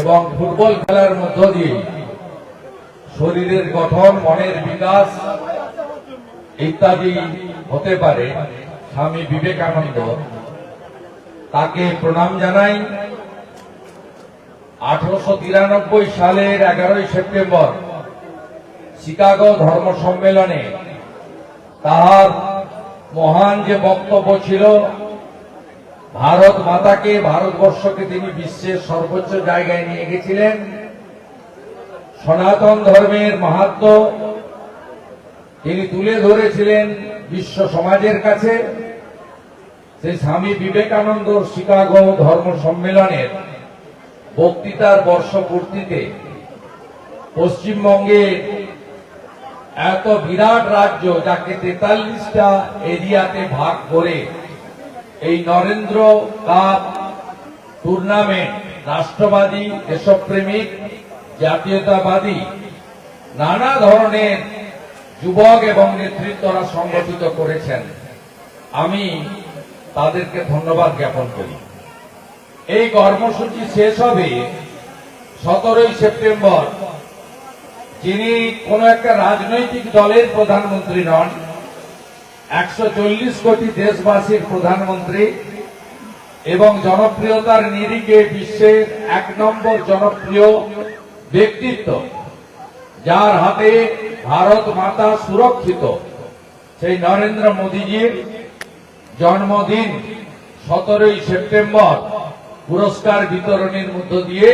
এবং ফুটবল খেলার মধ্য দিয়ে শরীরের গঠন, মনের বিকাশ ইত্যাদি হতে পারে। স্বামী বিবেকানন্দ তাকে প্রণাম জানাই। আঠারোশো তিরানব্বই সালের এগারোই সেপ্টেম্বর শিকাগো ধর্ম সম্মেলনে তাহার মহান যে বক্তব্য ছিল ভারত মাতাকে ভারতবর্ষকে তিনি বিশ্বের সর্বোচ্চ জায়গায় নিয়ে গেছিলেন। সনাতন ধর্মের মাহাত্ম তিনি তুলে ধরেছিলেন বিশ্ব সমাজের কাছে। সেই স্বামী বিবেকানন্দ শিকাগো ধর্ম সম্মেলনের বক্তৃতার বর্ষপূর্তিতে পশ্চিমবঙ্গের এত বিরাট রাজ্য যাকে তেতাল্লিশটা এরিয়াতে ভাগ করে এই নরেন্দ্র কাপ টুর্নামেন্ট রাষ্ট্রবাদী দেশপ্রেমিক, জাতীয়তাবাদী, নানা ধরনের যুবক এবং নেতৃত্বরা সংগঠিত করেছেন। আমি তাদেরকে ধন্যবাদ জ্ঞাপন করি। এই কর্মসূচি শেষ হবে সতেরোই সেপ্টেম্বর। যিনি কোন একটা রাজনৈতিক দলের প্রধানমন্ত্রী নন একশো চল্লিশ কোটি দেশবাসীর প্রধানমন্ত্রী এবং জনপ্রিয়তার নিরিখে বিশ্বের এক নম্বর জনপ্রিয় ব্যক্তিত্ব, যার হাতে ভারত মাতা সুরক্ষিত। সেই নরেন্দ্র মোদীজির জন্মদিন সতেরোই সেপ্টেম্বর পুরস্কার বিতরণের মধ্য দিয়ে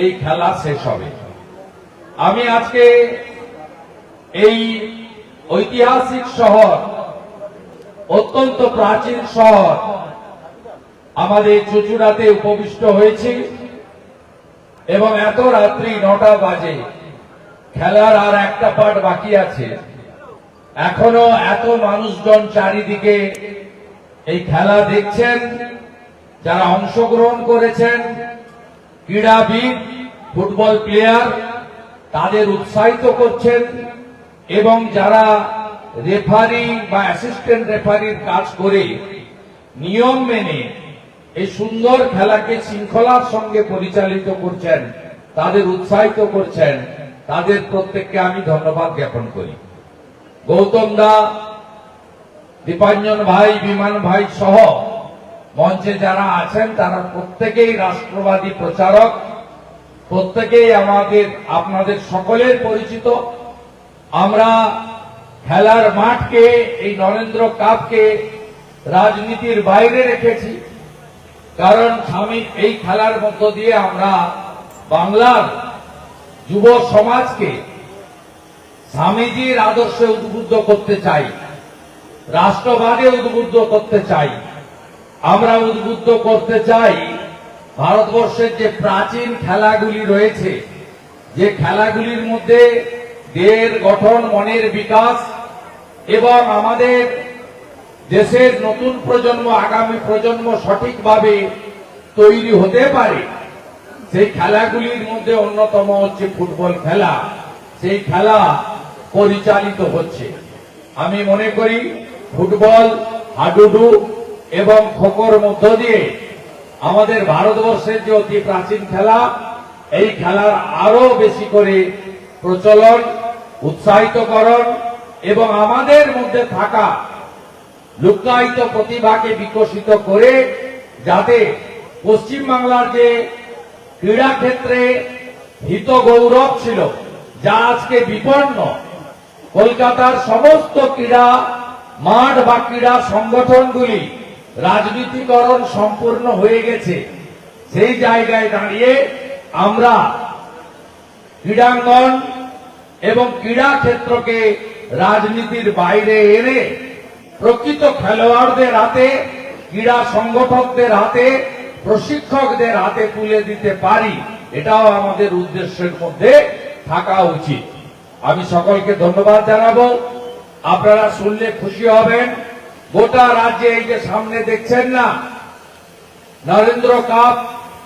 এই খেলা শেষ হবে। আমি আজকে এই ঐতিহাসিক শহর অত্যন্ত প্রাচীন শহর। আমাদের চুচুড়াতে উপবিষ্ট হয়েছি এবং এত রাত্রি নটা বাজে। খেলার আর একটা পার্ট বাকি আছে। এখনও এত মানুষজন চারিদিকে এই খেলা দেখছেন, যারা অংশগ্রহণ করেছেন। ক্রীড়াবিদ, ফুটবল প্লেয়ার, তাদের উৎসাহিত করছেন এবং যারা রেফারি বা অ্যাসিস্ট্যান্ট রেফারির কাজ করে নিয়ম মেনে এই সুন্দর খেলাকে শৃঙ্খলার সঙ্গে পরিচালিত করছেন, তাদের উৎসাহিত করছেন, তাদের প্রত্যেককে আমি ধন্যবাদ জ্ঞাপন করি। গৌতম দা, দীপাঞ্জন ভাই, বিমান ভাই সহ মঞ্চে যারা আছেন, তারা প্রত্যেকেই রাষ্ট্রবাদী প্রচারক, প্রত্যেকেই আমাদের, আপনাদের সকলের পরিচিত। আমরা খেলার মাঠকে, এই নরেন্দ্র কাপকে রাজনীতির বাইরে রেখেছি। কারণ স্বামী এই খেলার মধ্য দিয়ে আমরা বাংলার যুব সমাজকে স্বামীজির আদর্শে উদ্বুদ্ধ করতে চাই, রাষ্ট্রবাদে উদ্বুদ্ধ করতে চাই, আমরা উদ্বুদ্ধ করতে চাই ভারতবর্ষের যে প্রাচীন খেলাগুলি রয়েছে, যে খেলাগুলির মধ্যে দেহের গঠন, মনের বিকাশ এবং আমাদের দেশের নতুন প্রজন্ম, আগামী প্রজন্ম সঠিকভাবে তৈরি হতে পারে। সেই খেলাগুলির মধ্যে অন্যতম হচ্ছে ফুটবল খেলা। সেই খেলা পরিচালিত হচ্ছে। আমি মনে করি ফুটবল, হাডুডু এবং খোখোর মধ্য দিয়ে আমাদের ভারতবর্ষের যে অতি প্রাচীন খেলা, এই খেলার আরও বেশি করে প্রচলন, উৎসাহিতকরণ এবং আমাদের মধ্যে থাকা লুকায়িত প্রতিভাকে বিকশিত করে যাতে পশ্চিমবাংলার যে ক্রীড়া ক্ষেত্রে হিত গৌরব ছিল, যা আজকে বিপন্ন, কলকাতার সমস্ত ক্রীড়া মাঠ বা ক্রীড়া সংগঠনগুলি রাজনীতিকরণ সম্পূর্ণ হয়ে গেছে। সেই জায়গায় দাঁড়িয়ে আমরা ক্রীড়াঙ্গন এবং ক্রীড়া ক্ষেত্রকে রাজনীতির বাইরে এনে প্রকৃত খেলোয়াড়দের হাতে, ক্রীড়া সংগঠকদের হাতে, প্রশিক্ষকদের হাতে তুলে দিতে পারি, এটাও আমাদের উদ্দেশ্যের মধ্যে থাকা উচিত। আমি সকলকে ধন্যবাদ জানাব। আপনারা শুনলে খুশি হবেন। গোটা রাজ্যে এই যে সামনে দেখছেন না, নরেন্দ্র কাপ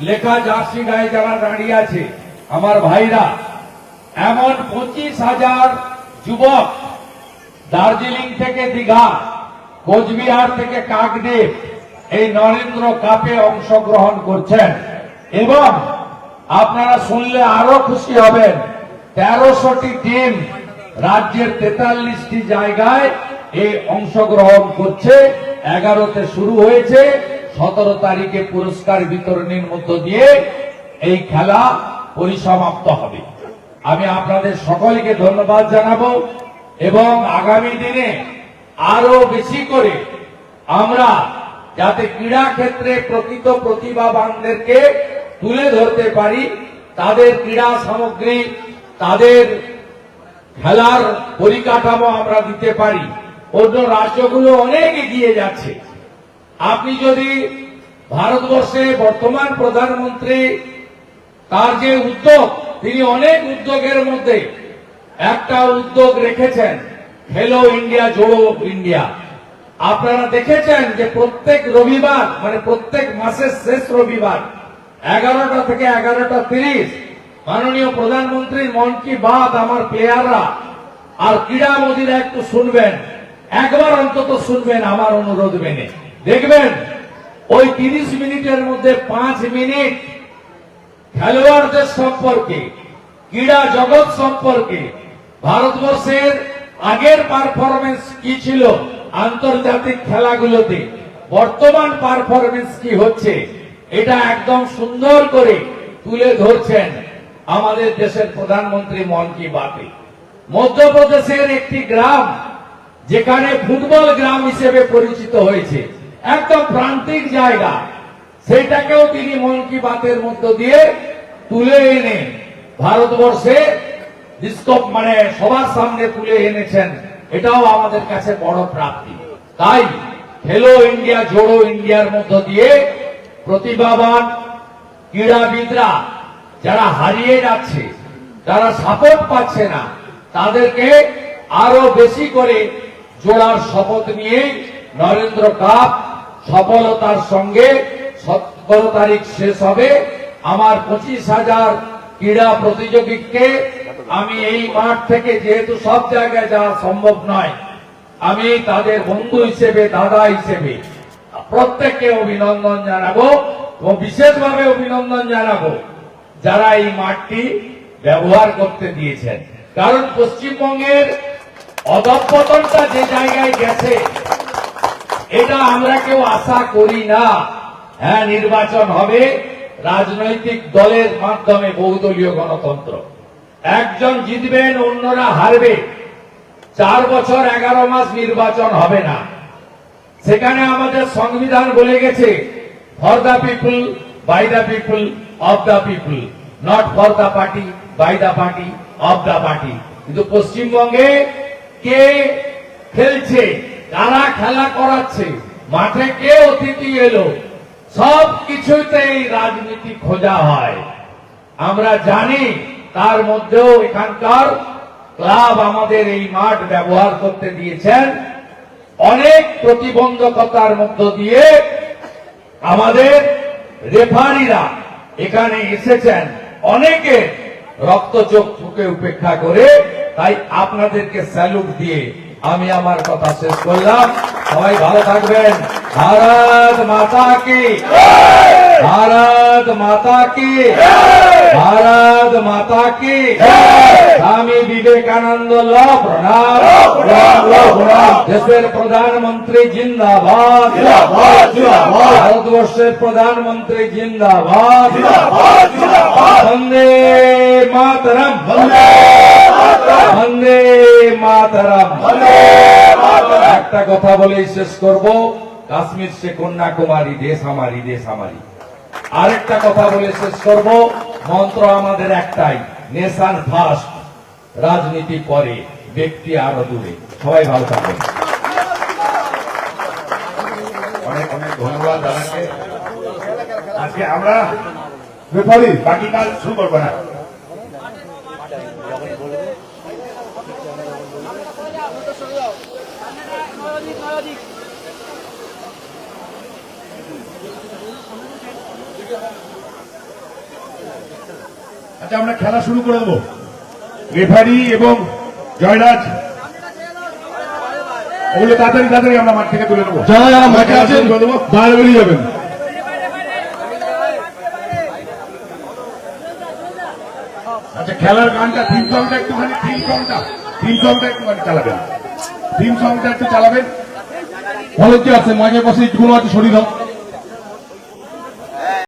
লেখা জার্সি গায়ে যারা দাঁড়িয়ে আছে, আমার ভাইরা, এমন পঁচিশ হাজার যুবক দার্জিলিং থেকে দীঘা, কোচবিহার থেকে কাকদ্বীপ এই নরেন্দ্র কাপে অংশগ্রহণ করছেন। এবং আপনারা শুনলে আরও খুশি হবেন, তেরোশোটি টিম রাজ্যের তেতাল্লিশটি জায়গায় এই অংশগ্রহণ করছে। এগারোতে শুরু হয়েছে, সতেরো তারিখে পুরস্কার বিতরণের মধ্য দিয়ে এই খেলা পরিসমাপ্ত হবে। আমি আপনাদের সকলকে ধন্যবাদ জানাব। এবং আগামী দিনে আরও বেশি করে আমরা যাতে ক্রীড়া ক্ষেত্রে প্রকৃত প্রতিভাবানদেরকে তুলে ধরতে পারি, তাদের ক্রীড়া সামগ্রী, তাদের খেলার পরিকাঠামো আমরা দিতে পারি। অন্য রাজ্যগুলো অনেক এগিয়ে যাচ্ছে। আপনি যদি ভারতবর্ষে বর্তমান প্রধানমন্ত্রী তার যে উদ্যোগ, তিনি অনেক উদ্যোগের মধ্যে একটা উদ্যোগ রেখেছেন খেলো ইন্ডিয়া জোড়ো ইন্ডিয়া আপনারা দেখেছেন যে প্রত্যেক রবিবার মানে প্রত্যেক মাসের শেষ রবিবার, এগারোটা থেকে এগারোটা তিরিশ, মাননীয় প্রধানমন্ত্রীর মন কি বাত আমার প্লেয়াররা, আর ক্রীড়া মোদীরা একটু শুনবেন, একবার অন্তত শুনবেন আমার অনুরোধ মেনে। দেখবেন, ওই তিরিশ মিনিটের মধ্যে পাঁচ মিনিট খেলোয়াড়দের সম্পর্কে, ক্রীড়া জগৎ সম্পর্কে ভারতবর্ষের আগের পারফরমেন্স কি ছিল? আন্তর্জাতিক খেলাগুলোতে। বর্তমান পারফরমেন্স কি হচ্ছে? এটা একদম সুন্দর করে তুলে ধরছেন আমাদের দেশের প্রধানমন্ত্রী মন কি বাতে মধ্যপ্রদেশের একটি গ্রাম, যেখানে ফুটবল গ্রাম হিসেবে পরিচিত হয়েছে। একদম প্রান্তিক জায়গা। সেটাকেও তিনি মন কি বাতের মধ্য দিয়ে তুলে এনে ভারতবর্ষে ডিস্কপ মানে সবার সামনে তুলে এনেছেন, এটাও আমাদের কাছে বড় প্রাপ্তি। তাই খেলো ইন্ডিয়া, জোড়ো ইন্ডিয়ার মধ্য দিয়ে প্রতিভাবান ক্রীড়াবিদরা যারা হারিয়ে যাচ্ছে, যারা সাপোর্ট পাচ্ছে না, তাদেরকে আরও বেশি করে জোড়ার শপথ নিয়ে নরেন্দ্র কাপ সফলতার সঙ্গে সতেরো তারিখ শেষ হবে। আমার পঁচিশ হাজার ক্রীড়া প্রতিযোগীকে আমি এই মাঠ থেকে যেহেতু সব জায়গায় যাওয়া সম্ভব নয়, আমি তাদের বন্ধু হিসেবে, দাদা হিসেবে প্রত্যেককে অভিনন্দন জানাব এবং বিশেষভাবে অভিনন্দন জানাব যারা এই মাঠটি ব্যবহার করতে দিয়েছেন। কারণ পশ্চিমবঙ্গের অধঃপতনটা যে জায়গায় গেছে, এটা আমরা কেউ আশা করি না। হ্যাঁ নির্বাচন হবে রাজনৈতিক দলের মাধ্যমে বহুদলীয় গণতন্ত্র। একজন জিতবেন অন্যরা হারবে। চার বছর এগারো মাস নির্বাচন হবে না। সেখানে আমাদের সংবিধান বলে গেছে for the people by the people of the people not for the party by the party of the party কিন্তু পশ্চিমবঙ্গে কে খেলছে, কারা খেলা করাচ্ছে, মাঠে কে অতিথি এলো সব কিছুতেই রাজনীতি খোঁজা হয়। আমরা জানি তার মধ্যেও এখানকার ক্লাব আমাদের এই মাঠ ব্যবহার করতে দিয়েছেন। অনেক প্রতিবন্ধকতার মধ্য দিয়ে আমাদের রেফারিরা এখানে এসেছেন। অনেকে রক্ত চোখ ফুকে উপেক্ষা করে, তাই আপনাদেরকে স্যালুট দিয়ে আমি আমার কথা শেষ করলাম। সবাই ভালো থাকবেন। ভারত মাতা কি ভারত মাতা কি ভারত মাতা কি স্বামী বিবেকানন্দ ল প্রণাম প্রণাম, ল প্রণাম। দেশের প্রধানমন্ত্রী জিন্দাবাদ ভারতবর্ষের প্রধানমন্ত্রী জিন্দাবাদ বন্দে মাতরম বন্দে মাতরম একটা কথা বলেই শেষ করব। কাশ্মীর সে কন্যাকুমারী দেশ আমারই দেশ আমারই। আরেকটা কথা বলে শেষ করব মন্ত্র আমাদের একটাই নেশান ফার্স্ট রাজনীতি পরে ব্যক্তি আরও দূরে। সবাই ভালো থাকবেন। অনেক অনেক ধন্যবাদ দাদাকে। আজকে আমরা রেফারি। বাকি কাজ শুরু করব না। আচ্ছা আমরা খেলা শুরু করে দেবো। রেফারি এবং জয়রাজ। ওগুলো তাড়াতাড়ি তাড়াতাড়ি আমরা মাঠ থেকে তুলে নেব। যারা যারা মাঠে আছেন দেবো। বাইরে বেরিয়ে যাবেন। আচ্ছা খেলার গানটা থিম সংটা একটুখানি থিম সংটা থিম সংটা একটুখানি চালাবেন। থিম সংটা একটু চালাবেন। ভলেন্টিয়ার আছে? মাঝে পাশে ইটগুলো আছে শরীর দাও